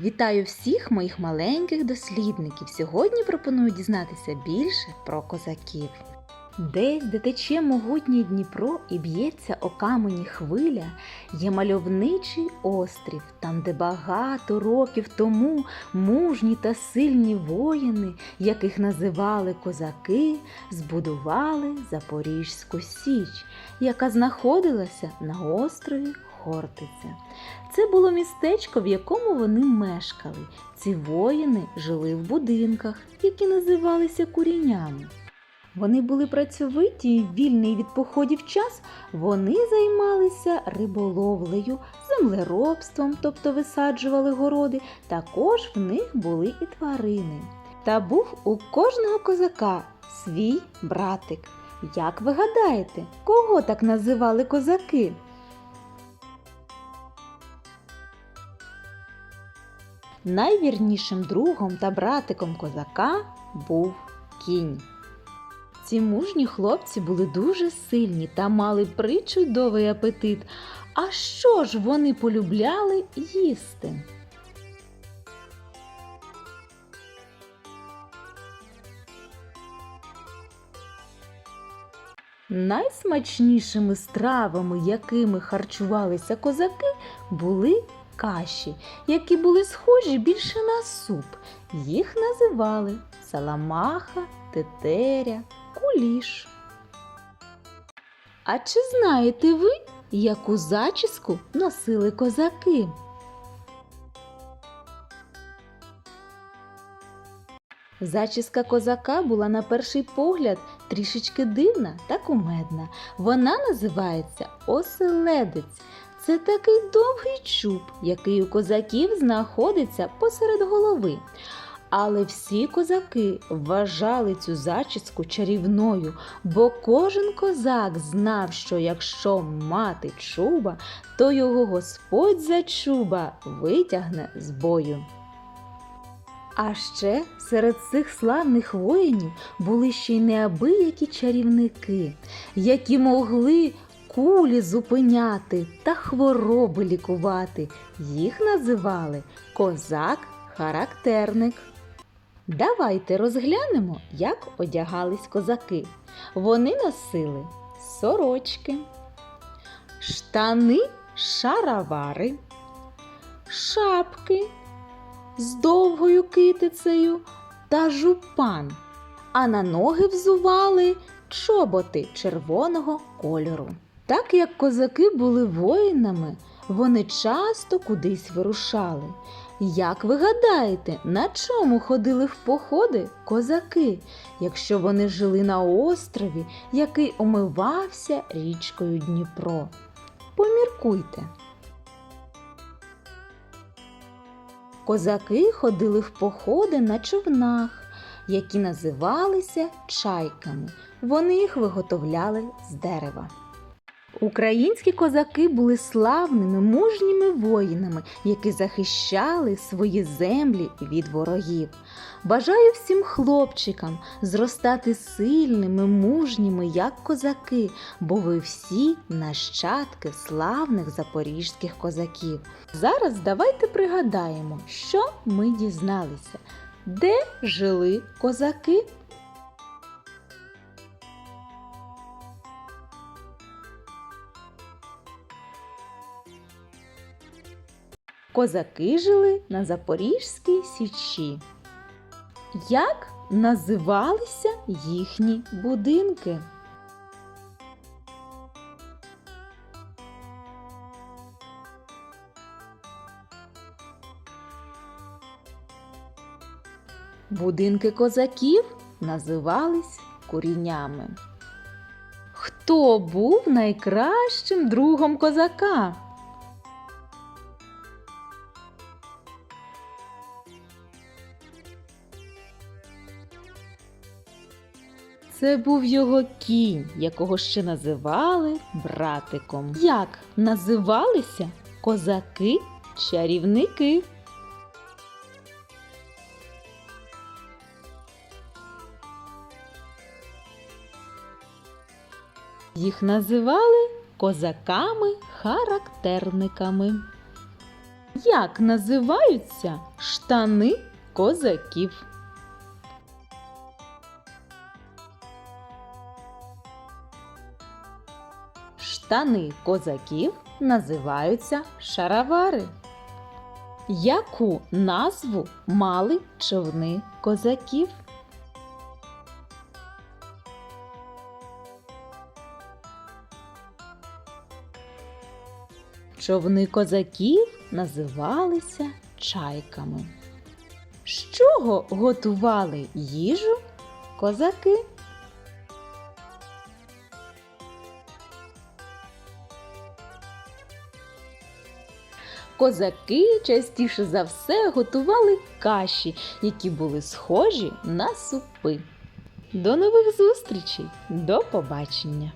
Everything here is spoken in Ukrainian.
Вітаю всіх моїх маленьких дослідників. Сьогодні пропоную дізнатися більше про козаків. Десь, де тече могутній Дніпро і б'ється о камені хвиля, є мальовничий острів, там, де багато років тому мужні та сильні воїни, яких називали козаки, збудували Запорізьку Січ, яка знаходилася на острові Хортиця. Це було містечко, в якому вони мешкали. Ці воїни жили в будинках, які називалися курінями. Вони були працьовиті і вільний від походів час. Вони займалися риболовлею, землеробством, тобто висаджували городи. Також в них були і тварини. Та був у кожного козака свій братик. Як ви гадаєте, кого так називали козаки? Найвірнішим другом та братиком козака був кінь. Ці мужні хлопці були дуже сильні та мали причудовий апетит. А що ж вони полюбляли їсти? Найсмачнішими стравами, якими харчувалися козаки, були каші, які були схожі більше на суп. Їх називали саламаха, тетеря, куліш. А чи знаєте ви, яку зачіску носили козаки? Зачіска козака була на перший погляд трішечки дивна та кумедна. Вона називається оселедець. Це такий довгий чуб, який у козаків знаходиться посеред голови. Але всі козаки вважали цю зачіску чарівною, бо кожен козак знав, що якщо мати чуба, то його Господь за чуба витягне з бою. А ще серед цих славних воїнів були ще й неабиякі чарівники, які могли кулі зупиняти та хвороби лікувати. Їх називали козак-характерник. Давайте розглянемо, як одягались козаки. Вони носили сорочки, штани, шаровари, шапки з довгою китицею та жупан, а на ноги взували чоботи червоного кольору. Так як козаки були воїнами, вони часто кудись вирушали. Як ви гадаєте, на чому ходили в походи козаки, якщо вони жили на острові, який омивався річкою Дніпро? Поміркуйте. Козаки ходили в походи на човнах, які називалися чайками. Вони їх виготовляли з дерева. Українські козаки були славними мужніми воїнами, які захищали свої землі від ворогів. Бажаю всім хлопчикам зростати сильними, мужніми, як козаки, бо ви всі нащадки славних запорізьких козаків. Зараз давайте пригадаємо, що ми дізналися, де жили козаки. Козаки жили на Запорізькій січі. Як називалися їхні будинки? Будинки козаків називались курінями. Хто був найкращим другом козака? Це був його кінь, якого ще називали братиком. Як називалися козаки-чарівники? Їх називали козаками-характерниками. Як називаються штани козаків? Штани козаків називаються шаровари. Яку назву мали човни козаків? Човни козаків називалися чайками. З чого готували їжу козаки? Козаки частіше за все готували каші, які були схожі на супи. До нових зустрічей! До побачення!